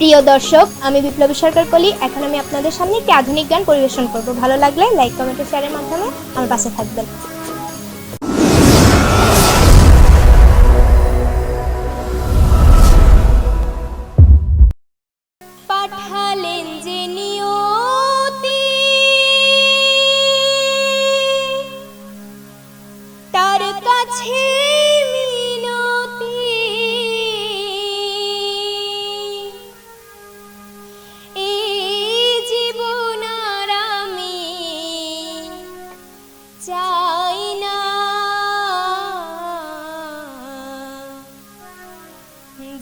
প্রিয় দর্শক, আমি বিপ্লবী সরকার কলি। এখন আমি আপনাদের সামনে একটি আধুনিক গান পরিবেশন করব। ভালো লাগলে লাইক কমেন্ট শেয়ারের মাধ্যমে আমার পাশে থাকবেন।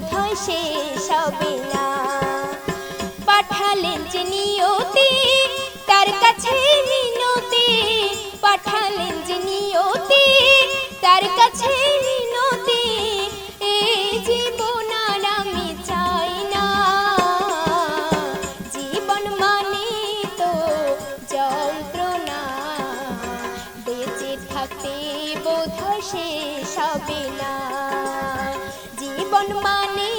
বোধ শেষ হবে না। পাঠালেন যে নিয়তি, তার কাছে মিনতি। পাঠালেন যে নিয়তি, তার কাছে মিনতি। এই জীবন আর আমি চাই না। জীবন মানে তো যন্ত্রণা বেঁচে থাকতে বোধ শেষ হবে না। জীবন মানে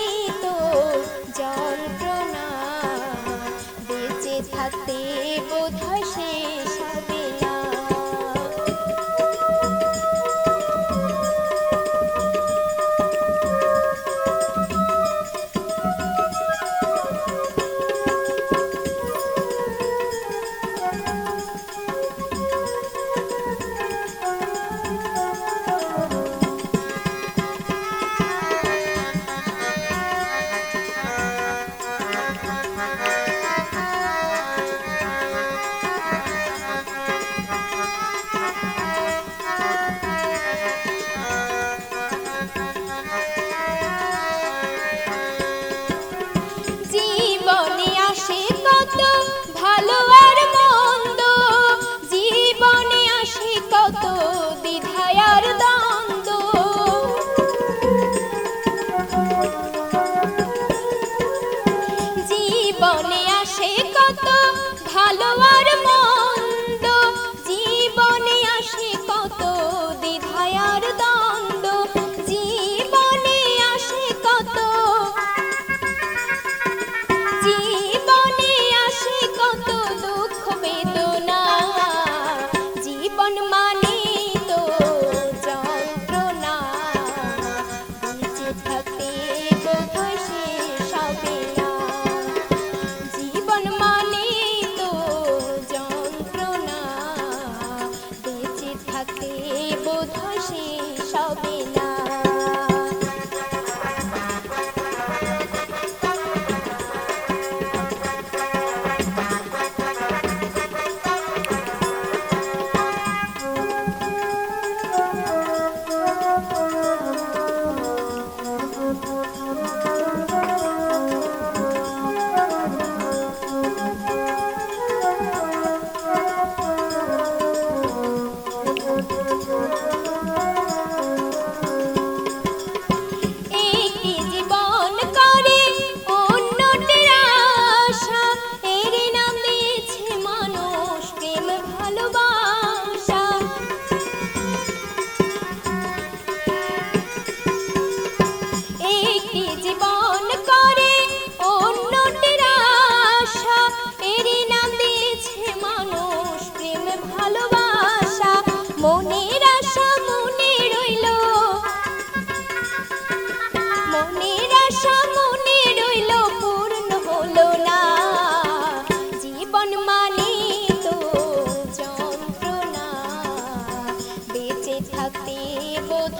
রাতে বোধ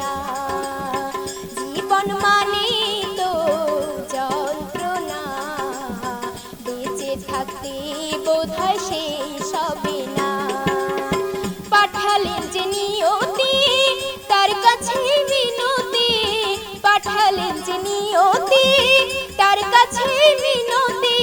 না। জীবন মানে তো যন্ত্রণা। বেঁচে থাকতে বোধহয় সেই সবে না। পাঠালেন যে নিয়তি, তার কাছে মিনতি পাঠালেন যে নিয়তি, তার কাছে মিনতি